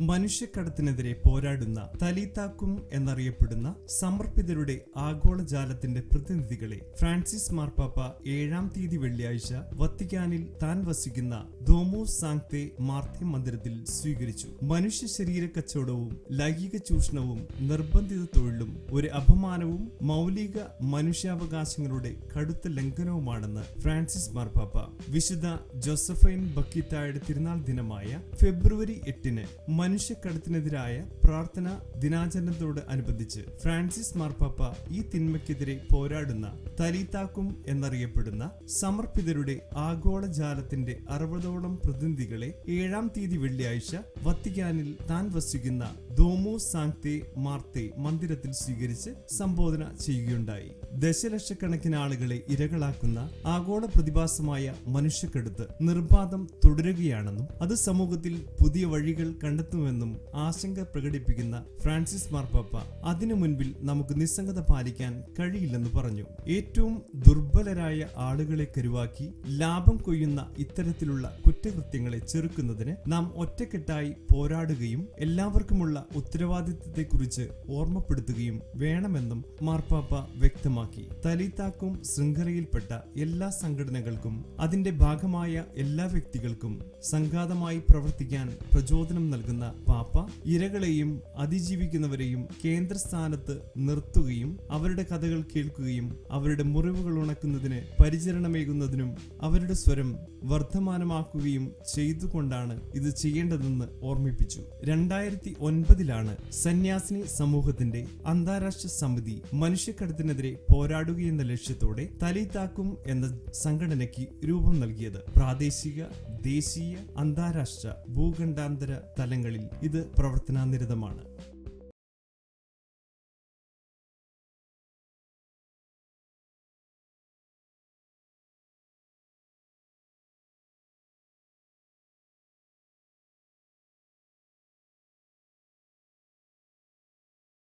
മനുഷ്യക്കടത്തിനെതിരെ പോരാടുന്ന തലീതാക്കും എന്നറിയപ്പെടുന്ന സമർപ്പിതരുടെ ആഗോള ജാലത്തിന്റെ പ്രതിനിധികളെ ഫ്രാൻസിസ് മാർപ്പാപ്പ ഏഴാം തീയതി വെള്ളിയാഴ്ച വത്തിക്കാനിൽ താൻ വസിക്കുന്ന ദോമോ സാങ്തെ മാർത്തെ മന്ദിരത്തിൽ സ്വീകരിച്ചു. മനുഷ്യ ശരീര കച്ചവടവും ലൈംഗിക ചൂഷണവും നിർബന്ധിത തൊഴിലും ഒരു അപമാനവും മൗലിക മനുഷ്യാവകാശങ്ങളുടെ കടുത്ത ലംഘനവുമാണെന്ന് ഫ്രാൻസിസ് മാർപ്പാപ്പ. വിശുദ്ധ ജോസഫൈൻ ബക്കിത്തായുടെ തിരുനാൾ ദിനമായ ഫെബ്രുവരി എട്ടിന് മനുഷ്യക്കടത്തിനെതിരായ പ്രാർത്ഥന ദിനാചരണത്തോട് അനുബന്ധിച്ച് ഫ്രാൻസിസ് മാർപ്പാപ്പ ഈ തിന്മയ്ക്കെതിരെ പോരാടുന്ന തലീത്താക്കും എന്നറിയപ്പെടുന്ന സമർപ്പിതരുടെ ആഗോള ജാലത്തിന്റെ അറുപതോളം പ്രതിനിധികളെ ഏഴാം തീയതി വെള്ളിയാഴ്ച വത്തിക്കാനിൽ താൻ വസിക്കുന്ന ദോമോ സാങ്തെ മാർത്തെ മന്ദിരത്തിൽ സ്വീകരിച്ച് സംബോധന ചെയ്യുകയുണ്ടായി. ദശലക്ഷക്കണക്കിന് ആളുകളെ ഇരകളാക്കുന്ന ആഗോള പ്രതിഭാസമായ മനുഷ്യക്കെടുത്ത് നിർബാധം തുടരുകയാണെന്നും അത് സമൂഹത്തിൽ പുതിയ വഴികൾ കണ്ടെത്തുമെന്നും ആശങ്ക പ്രകടിപ്പിക്കുന്ന ഫ്രാൻസിസ് മാർപ്പാപ്പ അതിനു മുൻപിൽ നമുക്ക് നിസ്സംഗത പാലിക്കാൻ കഴിയില്ലെന്ന് പറഞ്ഞു. ഏറ്റവും ദുർബലരായ ആളുകളെ കരുവാക്കി ലാഭം കൊയ്യുന്ന ഇത്തരത്തിലുള്ള കുറ്റകൃത്യങ്ങളെ ചെറുക്കുന്നതിന് നാം ഒറ്റക്കെട്ടായി പോരാടുകയും എല്ലാവർക്കുമുള്ള ഉത്തരവാദിത്തത്തെക്കുറിച്ച് ഓർമ്മപ്പെടുത്തുകയും വേണമെന്നും മാർപ്പാപ്പ വ്യക്തമാക്കി. തലീത്താക്കും ശൃംഖലയിൽപ്പെട്ട എല്ലാ സംഘടനകൾക്കും അതിന്റെ ഭാഗമായ എല്ലാ വ്യക്തികൾക്കും സംഘാതമായി പ്രവർത്തിക്കാൻ പ്രചോദനം നൽകുന്ന പാപ്പ ഇരകളെയും അതിജീവിക്കുന്നവരെയും കേന്ദ്രസ്ഥാനത്ത് നിർത്തുകയും അവരുടെ കഥകൾ കേൾക്കുകയും അവരുടെ മുറിവുകൾ ഉണക്കുന്നതിന് പരിചരണമേകുന്നതിനും അവരുടെ സ്വരം വർദ്ധമാനമാക്കുകയും ചെയ്തുകൊണ്ടാണ് ഇത് ചെയ്യേണ്ടതെന്ന് ഓർമ്മിപ്പിച്ചു. രണ്ടായിരത്തി ഒൻപതിലാണ് സന്യാസിനി സമൂഹത്തിന്റെ അന്താരാഷ്ട്ര സമിതി മനുഷ്യക്കടത്തിനെതിരെ പോരാടുകയെന്ന ലക്ഷ്യത്തോടെ തലിതാക്കും എന്ന സംഘടനയ്ക്ക് രൂപം നൽകിയത്. പ്രാദേശിക ദേശീയ അന്താരാഷ്ട്ര ഭൂഖണ്ഡാന്തര തലങ്ങളിൽ ഇത് പ്രവർത്തനാനിരതമാണ്.